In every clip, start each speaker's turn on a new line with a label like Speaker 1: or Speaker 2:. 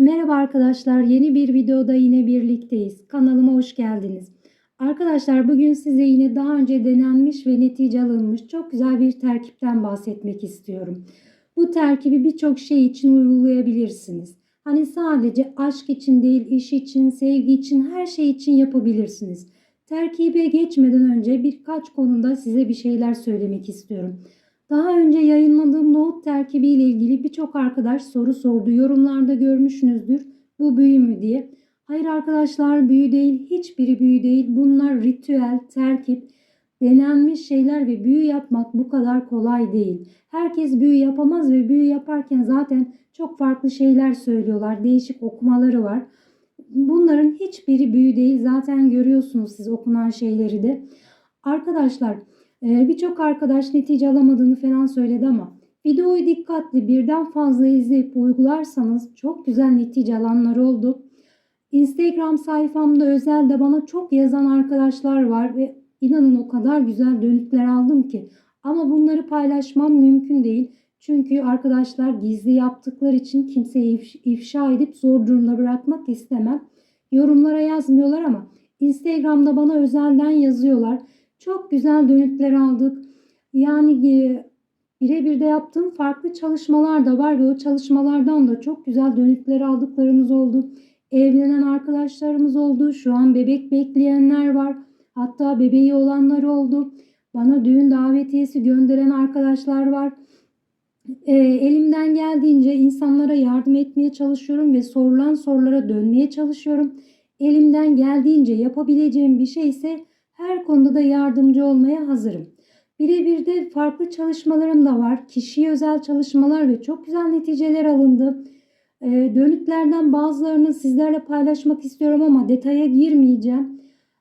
Speaker 1: Merhaba arkadaşlar, yeni bir videoda yine birlikteyiz. Kanalıma hoş geldiniz. Arkadaşlar bugün size yine daha önce denenmiş ve netice alınmış çok güzel bir terkipten bahsetmek istiyorum. Bu terkibi birçok şey için uygulayabilirsiniz. Hani sadece aşk için değil, iş için, sevgi için, her şey için yapabilirsiniz. Terkibe geçmeden önce birkaç konuda size bir şeyler söylemek istiyorum. Daha önce yayınladığım nohut terkibi ile ilgili birçok arkadaş soru sordu. Yorumlarda görmüşsünüzdür. Bu büyü mü diye. Hayır arkadaşlar büyü değil. Hiçbiri büyü değil. Bunlar ritüel, terkip, denenmiş şeyler ve büyü yapmak bu kadar kolay değil. Herkes büyü yapamaz ve büyü yaparken zaten çok farklı şeyler söylüyorlar. Değişik okumaları var. Bunların hiçbiri büyü değil. Zaten görüyorsunuz siz okunan şeyleri de. Arkadaşlar Birçok arkadaş netice alamadığını falan söyledi ama videoyu dikkatli birden fazla izleyip uygularsanız çok güzel netice alanlar oldu. Instagram sayfamda özelde bana çok yazan arkadaşlar var ve inanın o kadar güzel dönütler aldım ki. Ama bunları paylaşmam mümkün değil. Çünkü arkadaşlar gizli yaptıkları için kimseyi if- ifşa edip zor durumda bırakmak istemem. Yorumlara yazmıyorlar ama Instagram'da bana özelden yazıyorlar. Çok güzel dönütler aldık. Yani e, birebir de yaptığım farklı çalışmalar da var ve o çalışmalardan da çok güzel dönütler aldıklarımız oldu. Evlenen arkadaşlarımız oldu. Şu an bebek bekleyenler var. Hatta bebeği olanlar oldu. Bana düğün davetiyesi gönderen arkadaşlar var. E, elimden geldiğince insanlara yardım etmeye çalışıyorum ve sorulan sorulara dönmeye çalışıyorum. Elimden geldiğince yapabileceğim bir şey ise her konuda da yardımcı olmaya hazırım. Birebir de farklı çalışmalarım da var. Kişiye özel çalışmalar ve çok güzel neticeler alındı. Ee, dönütlerden bazılarını sizlerle paylaşmak istiyorum ama detaya girmeyeceğim.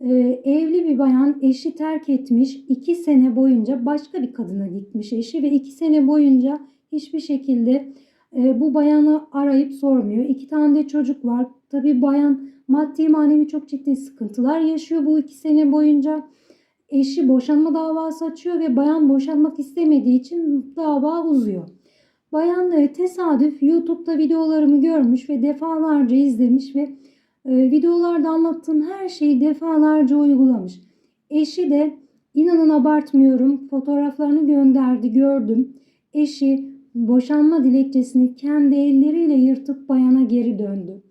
Speaker 1: Ee, evli bir bayan eşi terk etmiş. iki sene boyunca başka bir kadına gitmiş eşi ve iki sene boyunca hiçbir şekilde e, bu bayanı arayıp sormuyor. İki tane de çocuk var. Tabii bayan maddi manevi çok ciddi sıkıntılar yaşıyor bu iki sene boyunca. Eşi boşanma davası açıyor ve bayan boşanmak istemediği için dava uzuyor. Bayan e, tesadüf YouTube'da videolarımı görmüş ve defalarca izlemiş ve e, videolarda anlattığım her şeyi defalarca uygulamış. Eşi de inanın abartmıyorum fotoğraflarını gönderdi gördüm. Eşi boşanma dilekçesini kendi elleriyle yırtıp bayana geri döndü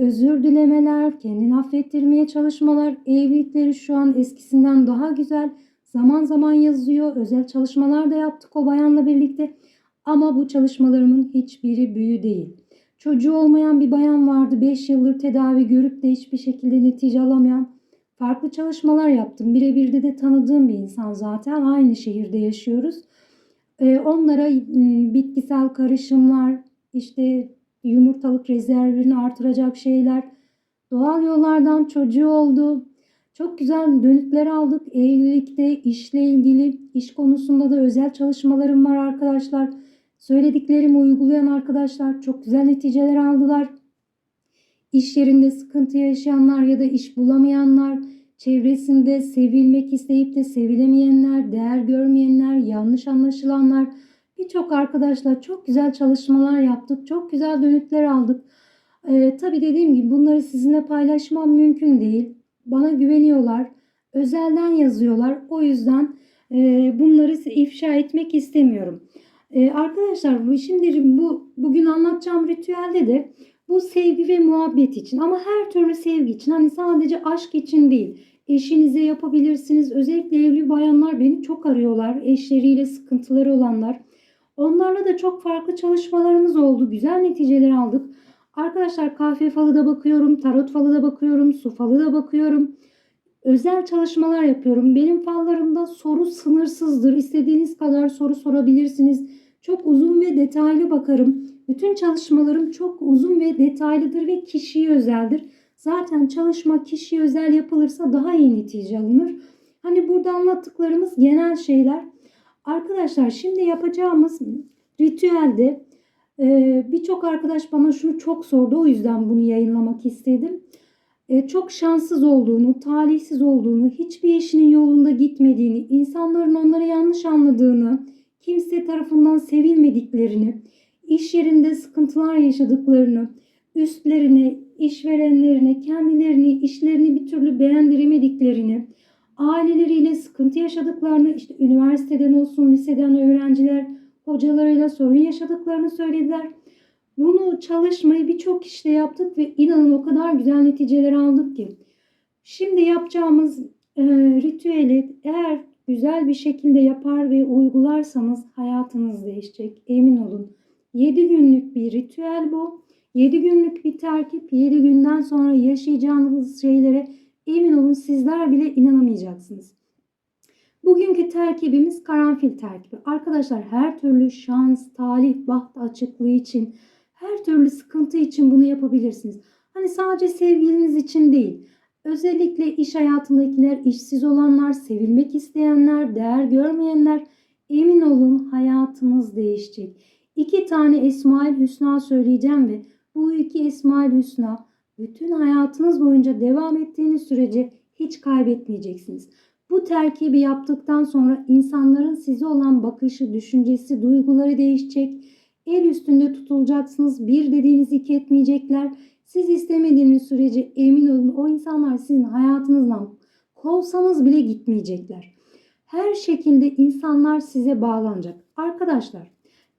Speaker 1: özür dilemeler, kendini affettirmeye çalışmalar, evlilikleri şu an eskisinden daha güzel. Zaman zaman yazıyor, özel çalışmalar da yaptık o bayanla birlikte. Ama bu çalışmalarımın hiçbiri büyü değil. Çocuğu olmayan bir bayan vardı 5 yıldır tedavi görüp de hiçbir şekilde netice alamayan. Farklı çalışmalar yaptım. Birebir de de tanıdığım bir insan zaten. Aynı şehirde yaşıyoruz. Ee, onlara bitkisel karışımlar, işte yumurtalık rezervini artıracak şeyler. Doğal yollardan çocuğu oldu. Çok güzel dönütler aldık. Evlilikte, işle ilgili, iş konusunda da özel çalışmalarım var arkadaşlar. Söylediklerimi uygulayan arkadaşlar çok güzel neticeler aldılar. İş yerinde sıkıntı yaşayanlar ya da iş bulamayanlar, çevresinde sevilmek isteyip de sevilemeyenler, değer görmeyenler, yanlış anlaşılanlar, Birçok arkadaşla çok güzel çalışmalar yaptık. Çok güzel dönütler aldık. Ee, tabii dediğim gibi bunları sizinle paylaşmam mümkün değil. Bana güveniyorlar. Özelden yazıyorlar. O yüzden e, bunları ifşa etmek istemiyorum. E, arkadaşlar şimdi bu bugün anlatacağım ritüelde de bu sevgi ve muhabbet için ama her türlü sevgi için hani sadece aşk için değil. Eşinize yapabilirsiniz. Özellikle evli bayanlar beni çok arıyorlar. Eşleriyle sıkıntıları olanlar. Onlarla da çok farklı çalışmalarımız oldu. Güzel neticeler aldık. Arkadaşlar kahve falı da bakıyorum, tarot falı da bakıyorum, su falı da bakıyorum. Özel çalışmalar yapıyorum. Benim fallarımda soru sınırsızdır. İstediğiniz kadar soru sorabilirsiniz. Çok uzun ve detaylı bakarım. Bütün çalışmalarım çok uzun ve detaylıdır ve kişiye özeldir. Zaten çalışma kişiye özel yapılırsa daha iyi netice alınır. Hani burada anlattıklarımız genel şeyler. Arkadaşlar şimdi yapacağımız ritüelde e, birçok arkadaş bana şunu çok sordu. O yüzden bunu yayınlamak istedim. E, çok şanssız olduğunu, talihsiz olduğunu, hiçbir işinin yolunda gitmediğini, insanların onları yanlış anladığını, kimse tarafından sevilmediklerini, iş yerinde sıkıntılar yaşadıklarını, üstlerine, işverenlerine, kendilerini, işlerini bir türlü beğendiremediklerini, aileleriyle sıkıntı yaşadıklarını, işte üniversiteden olsun, liseden öğrenciler hocalarıyla sorun yaşadıklarını söylediler. Bunu çalışmayı birçok işte yaptık ve inanın o kadar güzel neticeler aldık ki. Şimdi yapacağımız e, ritüeli eğer güzel bir şekilde yapar ve uygularsanız hayatınız değişecek. Emin olun. 7 günlük bir ritüel bu. 7 günlük bir terkip. 7 günden sonra yaşayacağınız şeylere emin olun sizler bile inanamayacaksınız. Bugünkü terkibimiz karanfil terkibi. Arkadaşlar her türlü şans, talih, baht açıklığı için, her türlü sıkıntı için bunu yapabilirsiniz. Hani sadece sevgiliniz için değil. Özellikle iş hayatındakiler, işsiz olanlar, sevilmek isteyenler, değer görmeyenler emin olun hayatınız değişecek. İki tane Esmaül Hüsna söyleyeceğim ve bu iki Esmaül Hüsna bütün hayatınız boyunca devam ettiğiniz sürece hiç kaybetmeyeceksiniz. Bu terkibi yaptıktan sonra insanların size olan bakışı, düşüncesi, duyguları değişecek. El üstünde tutulacaksınız. Bir dediğiniz iki etmeyecekler. Siz istemediğiniz sürece emin olun o insanlar sizin hayatınızdan kovsanız bile gitmeyecekler. Her şekilde insanlar size bağlanacak. Arkadaşlar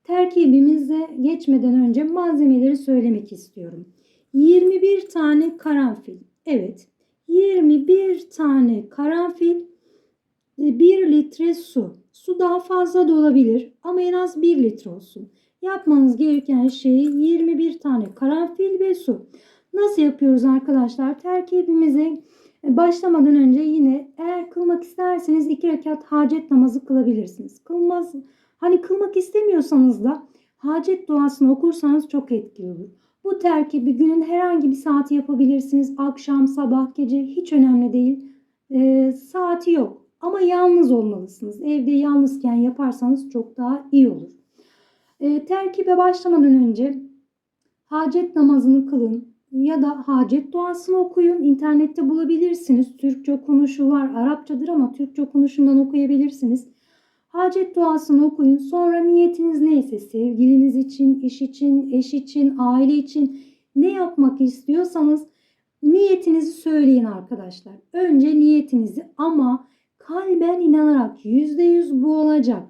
Speaker 1: terkibimize geçmeden önce malzemeleri söylemek istiyorum. 21 tane karanfil. Evet 21 tane karanfil 1 litre su. Su daha fazla da olabilir ama en az 1 litre olsun. Yapmanız gereken şey 21 tane karanfil ve su. Nasıl yapıyoruz arkadaşlar? Terkibimize başlamadan önce yine eğer kılmak isterseniz iki rekat hacet namazı kılabilirsiniz. Kılmaz, hani kılmak istemiyorsanız da hacet duasını okursanız çok etkili olur. Bu terkibi günün herhangi bir saati yapabilirsiniz. Akşam, sabah, gece hiç önemli değil. Ee, saati yok ama yalnız olmalısınız. Evde yalnızken yaparsanız çok daha iyi olur. Ee, terkibe başlamadan önce hacet namazını kılın ya da hacet duasını okuyun. İnternette bulabilirsiniz. Türkçe okunuşu var. Arapçadır ama Türkçe okunuşundan okuyabilirsiniz. Hacet duasını okuyun. Sonra niyetiniz neyse sevgiliniz için, iş için, eş için, aile için ne yapmak istiyorsanız niyetinizi söyleyin arkadaşlar. Önce niyetinizi ama kalben inanarak %100 bu olacak.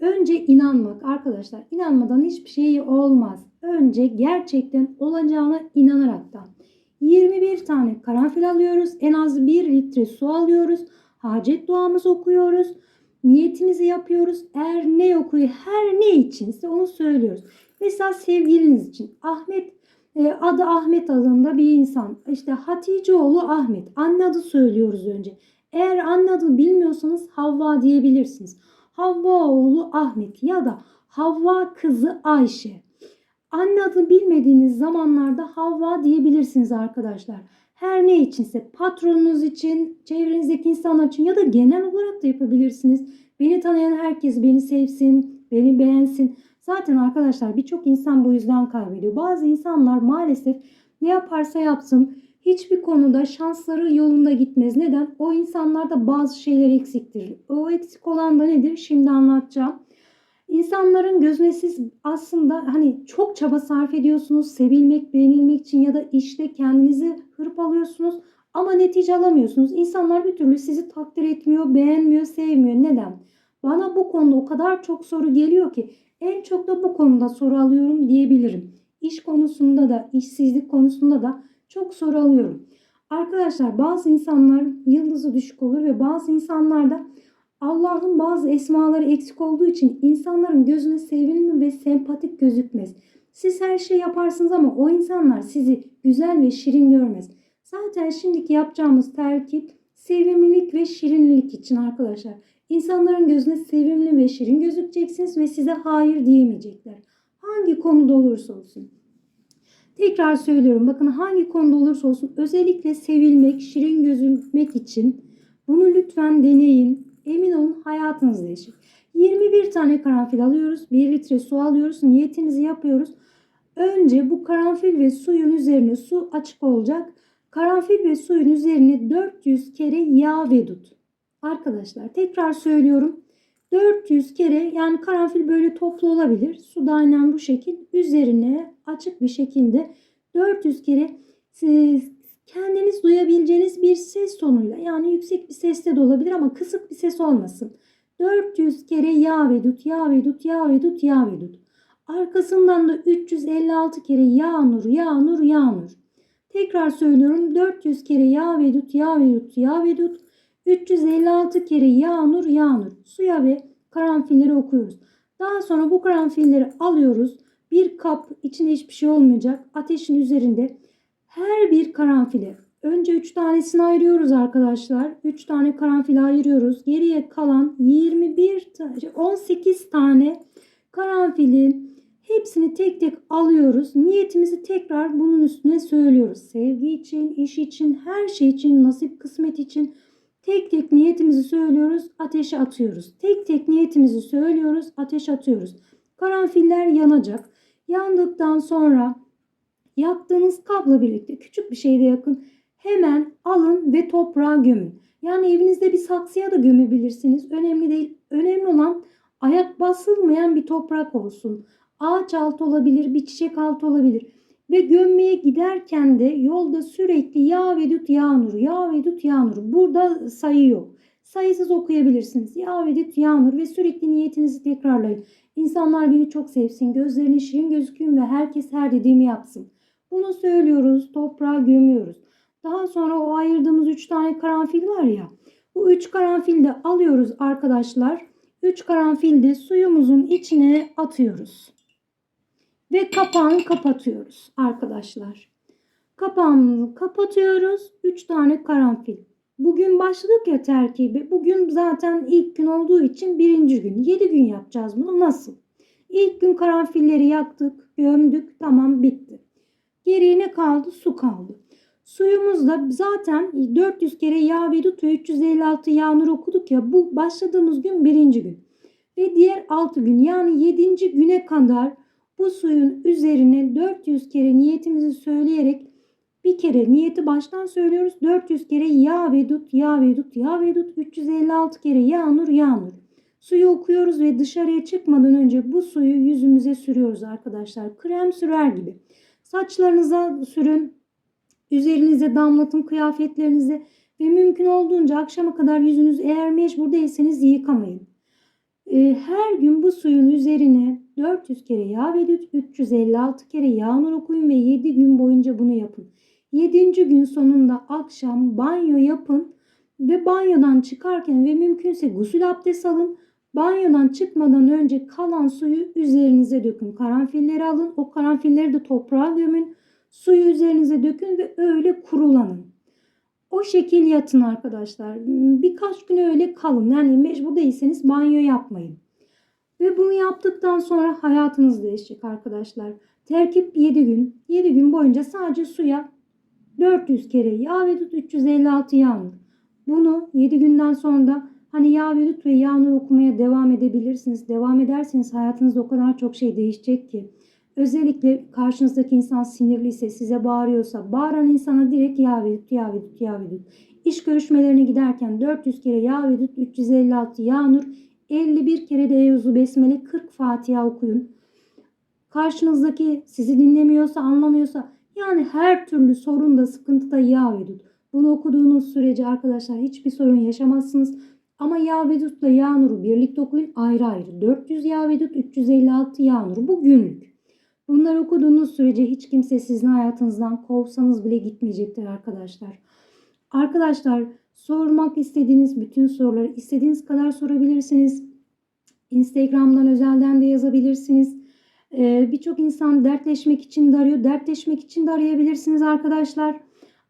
Speaker 1: Önce inanmak arkadaşlar. İnanmadan hiçbir şey olmaz. Önce gerçekten olacağına inanaraktan. 21 tane karanfil alıyoruz. En az 1 litre su alıyoruz. Hacet duamızı okuyoruz. Niyetimizi yapıyoruz. Eğer ne okuyor, her ne içinse onu söylüyoruz. Mesela sevgiliniz için Ahmet e, adı Ahmet adında bir insan. İşte Haticeoğlu Ahmet. Anne adı söylüyoruz önce. Eğer anne adını bilmiyorsanız Havva diyebilirsiniz. Havva oğlu Ahmet ya da Havva kızı Ayşe. Anne adını bilmediğiniz zamanlarda Havva diyebilirsiniz arkadaşlar. Her ne içinse patronunuz için, çevrenizdeki insanlar için ya da genel olarak da yapabilirsiniz. Beni tanıyan herkes beni sevsin, beni beğensin. Zaten arkadaşlar birçok insan bu yüzden kaybediyor. Bazı insanlar maalesef ne yaparsa yapsın hiçbir konuda şansları yolunda gitmez. Neden? O insanlarda bazı şeyler eksiktir. O eksik olan da nedir? Şimdi anlatacağım. İnsanların gözüne siz aslında hani çok çaba sarf ediyorsunuz sevilmek, beğenilmek için ya da işte kendinizi hırpalıyorsunuz ama netice alamıyorsunuz. İnsanlar bir türlü sizi takdir etmiyor, beğenmiyor, sevmiyor. Neden? Bana bu konuda o kadar çok soru geliyor ki en çok da bu konuda soru alıyorum diyebilirim. İş konusunda da, işsizlik konusunda da çok soru alıyorum. Arkadaşlar bazı insanlar yıldızı düşük olur ve bazı insanlar da Allah'ın bazı esmaları eksik olduğu için insanların gözüne sevimli ve sempatik gözükmez. Siz her şey yaparsınız ama o insanlar sizi güzel ve şirin görmez. Zaten şimdiki yapacağımız terkip sevimlilik ve şirinlik için arkadaşlar. İnsanların gözüne sevimli ve şirin gözükeceksiniz ve size hayır diyemeyecekler. Hangi konuda olursa olsun. Tekrar söylüyorum bakın hangi konuda olursa olsun özellikle sevilmek, şirin gözükmek için bunu lütfen deneyin. Emin olun hayatınız değişir. 21 tane karanfil alıyoruz. 1 litre su alıyoruz. Niyetimizi yapıyoruz. Önce bu karanfil ve suyun üzerine su açık olacak. Karanfil ve suyun üzerine 400 kere yağ ve dut. Arkadaşlar tekrar söylüyorum. 400 kere yani karanfil böyle toplu olabilir. Su da aynen bu şekil üzerine açık bir şekilde 400 kere e, kendiniz duyabileceğiniz bir ses tonuyla yani yüksek bir seste de olabilir ama kısık bir ses olmasın. 400 kere ya vedut ya vedut ya vedut ya vedut. Arkasından da 356 kere ya nur ya nur ya nur. Tekrar söylüyorum 400 kere ya vedut ya vedut ya vedut. 356 kere ya nur ya nur. Suya ve karanfilleri okuyoruz. Daha sonra bu karanfilleri alıyoruz. Bir kap içinde hiçbir şey olmayacak. Ateşin üzerinde her bir karanfili önce 3 tanesini ayırıyoruz arkadaşlar. 3 tane karanfil ayırıyoruz. Geriye kalan 21 tane 18 tane karanfilin hepsini tek tek alıyoruz. Niyetimizi tekrar bunun üstüne söylüyoruz. Sevgi için, iş için, her şey için, nasip kısmet için tek tek niyetimizi söylüyoruz, ateşe atıyoruz. Tek tek niyetimizi söylüyoruz, ateş atıyoruz. Karanfiller yanacak. Yandıktan sonra yaktığınız kabla birlikte küçük bir şeyde yakın hemen alın ve toprağa gömün. Yani evinizde bir saksıya da gömebilirsiniz. Önemli değil. Önemli olan ayak basılmayan bir toprak olsun. Ağaç altı olabilir, bir çiçek altı olabilir. Ve gömmeye giderken de yolda sürekli ya vedut ya nur, ya vedut ya nur. Burada sayı yok. Sayısız okuyabilirsiniz. Ya vedut ya nur ve sürekli niyetinizi tekrarlayın. İnsanlar beni çok sevsin, gözlerine şirin gözükün ve herkes her dediğimi yapsın. Bunu söylüyoruz, toprağa gömüyoruz. Daha sonra o ayırdığımız 3 tane karanfil var ya. Bu 3 karanfil de alıyoruz arkadaşlar. 3 karanfil de suyumuzun içine atıyoruz. Ve kapağını kapatıyoruz arkadaşlar. Kapağımızı kapatıyoruz. 3 tane karanfil. Bugün başladık ya terkibi. Bugün zaten ilk gün olduğu için birinci gün. 7 gün yapacağız bunu. Nasıl? İlk gün karanfilleri yaktık, gömdük. Tamam bitti. Geriye ne kaldı? Su kaldı. Suyumuzda zaten 400 kere yağ vedut ve 356 yağmur okuduk ya. Bu başladığımız gün birinci gün. Ve diğer 6 gün yani 7. güne kadar bu suyun üzerine 400 kere niyetimizi söyleyerek bir kere niyeti baştan söylüyoruz. 400 kere ya vedut, ya vedut, ya vedut. 356 kere yağmur, yağmur. Suyu okuyoruz ve dışarıya çıkmadan önce bu suyu yüzümüze sürüyoruz arkadaşlar. Krem sürer gibi. Saçlarınıza sürün, üzerinize damlatın kıyafetlerinize ve mümkün olduğunca akşama kadar yüzünüz eğer mecbur değilseniz yıkamayın. Ee, her gün bu suyun üzerine 400 kere yağ vedut, 356 kere yağmur okuyun ve 7 gün boyunca bunu yapın. 7. gün sonunda akşam banyo yapın ve banyodan çıkarken ve mümkünse gusül abdesti alın. Banyodan çıkmadan önce kalan suyu üzerinize dökün. Karanfilleri alın. O karanfilleri de toprağa gömün. Suyu üzerinize dökün ve öyle kurulanın. O şekil yatın arkadaşlar. Birkaç gün öyle kalın. Yani mecbur değilseniz banyo yapmayın. Ve bunu yaptıktan sonra hayatınız değişecek arkadaşlar. Terkip 7 gün. 7 gün boyunca sadece suya 400 kere yağ ve dut 356 yağmur. Bunu 7 günden sonra hani yağ ve dut ve yağmur okumaya devam edebilirsiniz. Devam ederseniz hayatınızda o kadar çok şey değişecek ki. Özellikle karşınızdaki insan sinirliyse, size bağırıyorsa, bağıran insana direkt ya vedut, ya vedut, ya vedut. İş görüşmelerine giderken 400 kere ya vedut, 356 ya nur, 51 kere de Eyuzu Besmele, 40 Fatiha okuyun. Karşınızdaki sizi dinlemiyorsa, anlamıyorsa, yani her türlü sorunda, sıkıntıda ya vedut. Bunu okuduğunuz sürece arkadaşlar hiçbir sorun yaşamazsınız. Ama ya vedutla ya nuru birlikte okuyun ayrı ayrı. 400 ya vedut, 356 ya nuru. Bu günlük. Bunları okuduğunuz sürece hiç kimse sizin hayatınızdan kovsanız bile gitmeyecektir arkadaşlar. Arkadaşlar sormak istediğiniz bütün soruları istediğiniz kadar sorabilirsiniz. Instagram'dan özelden de yazabilirsiniz. Ee, Birçok insan dertleşmek için de arıyor. Dertleşmek için de arayabilirsiniz arkadaşlar.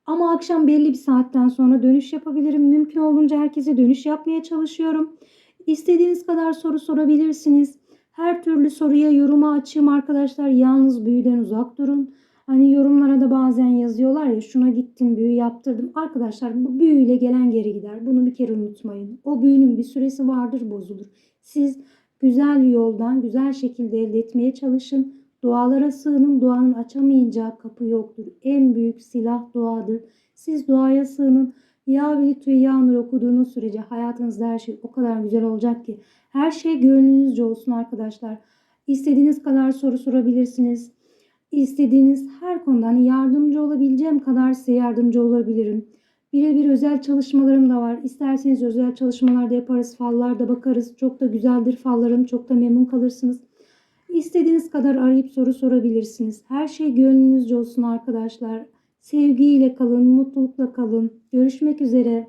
Speaker 1: Ama akşam belli bir saatten sonra dönüş yapabilirim. Mümkün olduğunca herkese dönüş yapmaya çalışıyorum. İstediğiniz kadar soru sorabilirsiniz. Her türlü soruya yoruma açayım arkadaşlar. Yalnız büyüden uzak durun. Hani yorumlara da bazen yazıyorlar ya şuna gittim büyü yaptırdım. Arkadaşlar bu büyüyle gelen geri gider. Bunu bir kere unutmayın. O büyünün bir süresi vardır bozulur. Siz güzel yoldan güzel şekilde elde etmeye çalışın. Dualara sığının. Duanın açamayacağı kapı yoktur. En büyük silah duadır. Siz duaya sığının. Ya Velit ve Ya Nur okuduğunuz sürece hayatınızda her şey o kadar güzel olacak ki. Her şey gönlünüzce olsun arkadaşlar. İstediğiniz kadar soru sorabilirsiniz. İstediğiniz her konuda hani yardımcı olabileceğim kadar size yardımcı olabilirim. Birebir özel çalışmalarım da var. İsterseniz özel çalışmalarda yaparız, fallarda bakarız. Çok da güzeldir fallarım, çok da memnun kalırsınız. İstediğiniz kadar arayıp soru sorabilirsiniz. Her şey gönlünüzce olsun arkadaşlar. Sevgiyle kalın, mutlulukla kalın. Görüşmek üzere.